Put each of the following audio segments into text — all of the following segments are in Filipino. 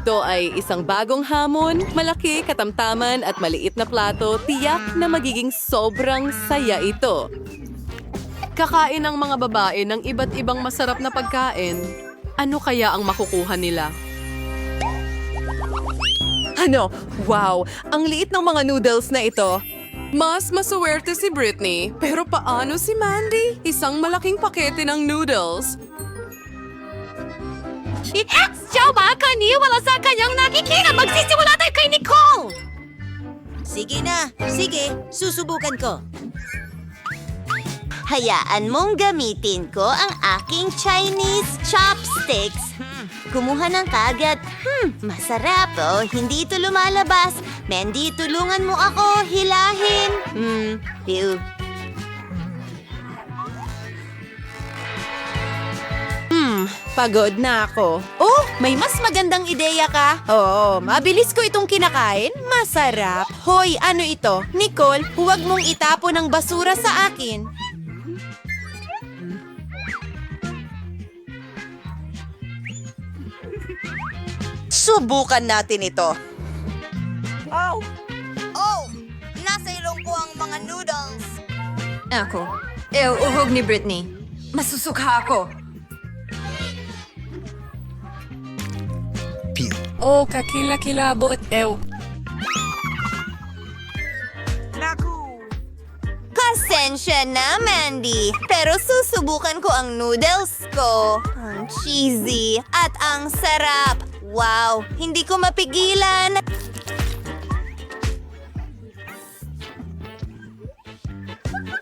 Ito ay isang bagong hamon, malaki, katamtaman at maliit na plato, tiyak na magiging sobrang saya ito. Kakain ang mga babae ng iba't ibang masarap na pagkain. Ano kaya ang makukuha nila? Ano? Wow! Ang liit ng mga noodles na ito. Mas masuwerte si Britney. Pero paano si Mandy? Isang malaking pakete ng noodles. Siya ba kaniwala sa kanyang nakikita? Magsisimula tayo kay Nicole! Sige na, sige, susubukan ko. Hayaan mong gamitin ko ang aking Chinese chopsticks. Hmm, Kumuha ng kagat. Hmm, masarap oh. Hindi ito lumalabas. Mandy, tulungan mo ako hilahin. Hmm, ew. Pagod na ako. Oh, may mas magandang ideya ka. Oo, mabilis ko itong kinakain. Masarap. Hoy, ano ito? Nicole, huwag mong itapon ang basura sa akin. Subukan natin ito. Oh! Oh! Nasa ilong ko ang mga noodles. Ako. Ew, uhog ni Britney. Masusukha ako. Oh, kakilakilabot, ew. Pasensya na, Mandy. Pero susubukan ko ang noodles ko. Ang cheesy at ang sarap. Wow, hindi ko mapigilan.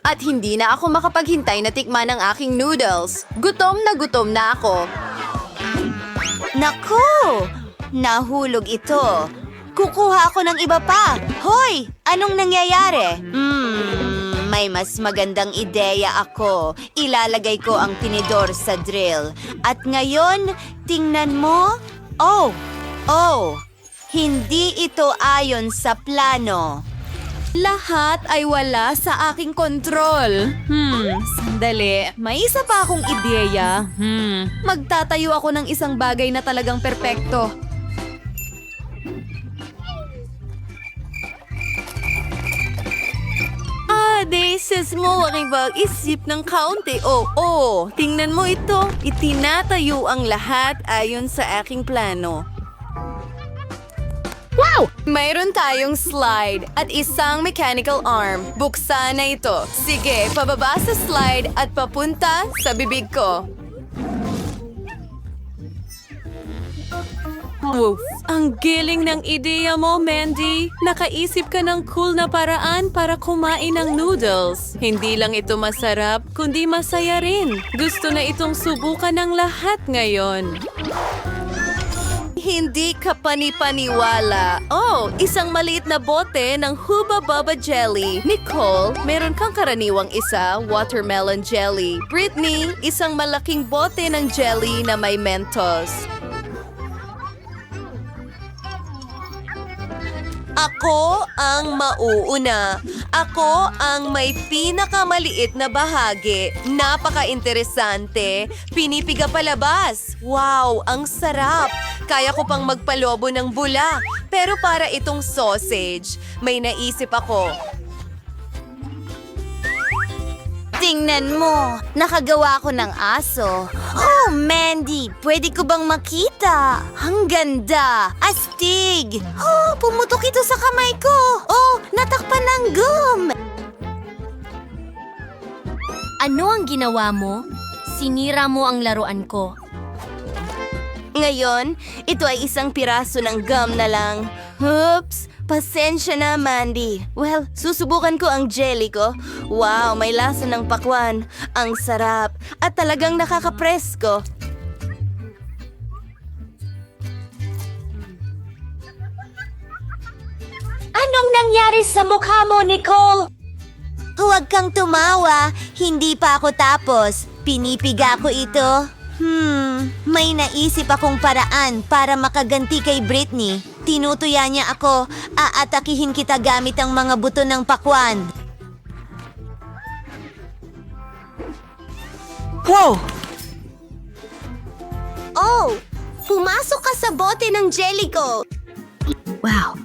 At hindi na ako makapaghintay na tikman ang aking noodles. Gutom na gutom na ako. Naku! Nahulog ito. Kukuha ako ng iba pa. Hoy! Anong nangyayari? Hmm, may mas magandang ideya ako. Ilalagay ko ang tinidor sa drill. At ngayon, tingnan mo. Oh! Oh! Hindi ito ayon sa plano. Lahat ay wala sa aking kontrol. Hmm, sandali. May isa pa akong ideya. Hmm, magtatayo ako ng isang bagay na talagang perpekto. Daces mo, aking bag-isip ng kaunti. Oh, oh, tingnan mo ito. Itinatayo ang lahat ayon sa aking plano. Wow! Mayroon tayong slide at isang mechanical arm. Buksan na ito. Sige, pababa sa slide at papunta sa bibig ko. Woof! Ang giling ng ideya mo, Mandy. Nakaisip ka ng cool na paraan para kumain ng noodles. Hindi lang ito masarap, kundi masaya rin. Gusto na itong subukan ng lahat ngayon. Hindi ka panipaniwala. Oh, isang maliit na bote ng Huba Baba Jelly. Nicole, meron kang karaniwang isa, watermelon jelly. Britney, isang malaking bote ng jelly na may mentos. Ako ang mauuna. Ako ang may pinakamaliit na bahagi. Napaka-interesante. Pinipiga palabas. Wow, ang sarap. Kaya ko pang magpalobo ng bula. Pero para itong sausage, may naisip ako. Tingnan mo, nakagawa ko ng aso. Oh, Mandy, pwede ko bang makita? Ang ganda! Astig! Oh, pumutok ito sa kamay ko! Oh, natakpan ng gum! Ano ang ginawa mo? Sinira mo ang laruan ko. Ngayon, ito ay isang piraso ng gum na lang. Oops! Pasensya na, Mandy. Well, susubukan ko ang jelly ko. Wow, may lasa ng pakwan. Ang sarap. At talagang nakakapresko. Anong nangyari sa mukha mo, Nicole? Huwag kang tumawa. Hindi pa ako tapos. Pinipiga ko ito. Hmm, may naisip akong paraan para makaganti kay Britney. Tinutuya niya ako. Aatakihin kita gamit ang mga buto ng pakwan. Wow! Oh! pumasok ka sa bote ng jelly ko. Wow.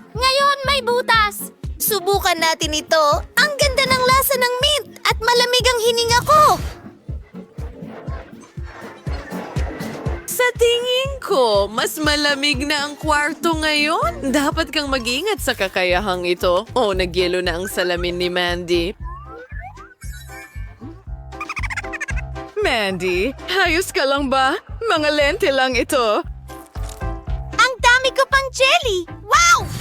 May butas. Subukan natin ito. Ang ganda ng lasa ng mint at malamig ang hininga ko. Sa tingin ko, mas malamig na ang kwarto ngayon. Dapat kang mag-ingat sa kakayahang ito. Oh, nagyelo na ang salamin ni Mandy. Mandy, ayos ka lang ba? Mga lente lang ito. Ang dami ko pang jelly. Wow!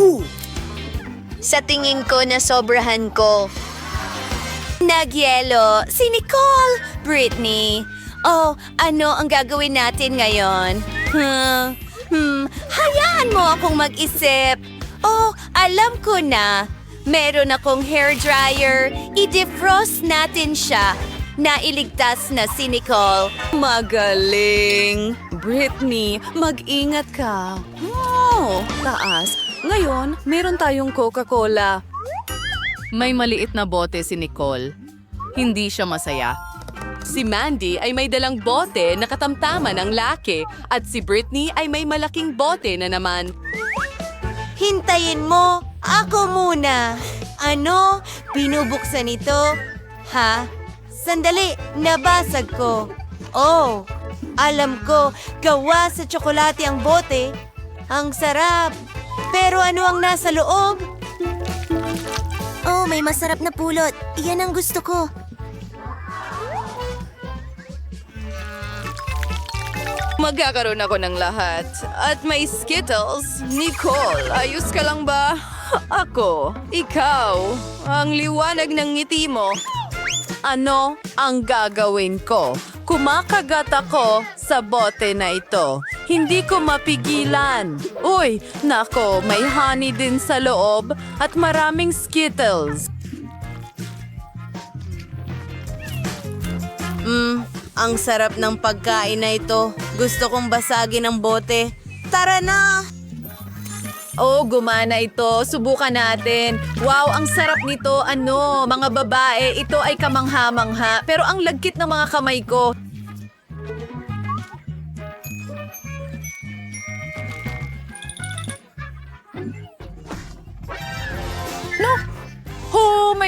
Naku! Sa tingin ko na sobrahan ko. Nagyelo, si Nicole, Britney. Oh, ano ang gagawin natin ngayon? Hmm, hmm, hayaan mo akong mag-isip. Oh, alam ko na. Meron akong hair dryer. I-defrost natin siya. Nailigtas na si Nicole. Magaling! Britney, mag-ingat ka. Oh, taas. Ngayon, meron tayong Coca-Cola. May maliit na bote si Nicole. Hindi siya masaya. Si Mandy ay may dalang bote na katamtaman ng laki at si Britney ay may malaking bote na naman. Hintayin mo! Ako muna! Ano? Binubuksan ito? Ha? Sandali! Nabasag ko! Oh! Alam ko, gawa sa tsokolate ang bote. Ang sarap! Pero ano ang nasa loob? Oh, may masarap na pulot. Iyan ang gusto ko. Magkakaroon ako ng lahat. At may Skittles. Nicole, ayos ka lang ba? Ako, ikaw, ang liwanag ng ngiti mo. Ano ang gagawin ko? Kumakagat ako sa bote na ito. Hindi ko mapigilan. Uy, nako, may honey din sa loob at maraming Skittles. Hmm, ang sarap ng pagkain na ito. Gusto kong basagin ang bote. Tara na! Oh, gumana ito. Subukan natin. Wow, ang sarap nito. Ano, mga babae, ito ay kamangha-mangha. Pero ang lagkit ng mga kamay ko.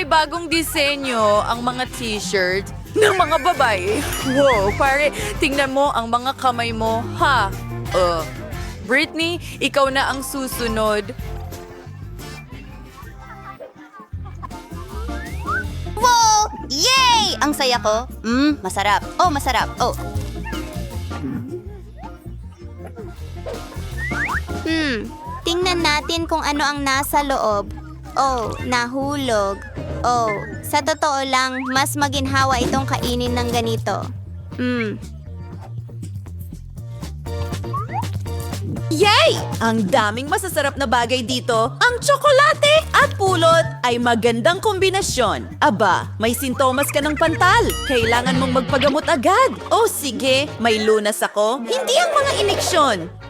May bagong disenyo ang mga t-shirt ng mga babae. Wow, pare, tingnan mo ang mga kamay mo. Ha? Uh, Britney, ikaw na ang susunod. Wow! Yay! Ang saya ko. Hmm, masarap. Oh, masarap. Oh. Hmm, tingnan natin kung ano ang nasa loob. Oh, nahulog. Oh, sa totoo lang, mas maginhawa itong kainin ng ganito. Hmm. Yay! Ang daming masasarap na bagay dito. Ang tsokolate at pulot ay magandang kombinasyon. Aba, may sintomas ka ng pantal. Kailangan mong magpagamot agad. O sige, may lunas ako. Hindi ang mga ineksyon.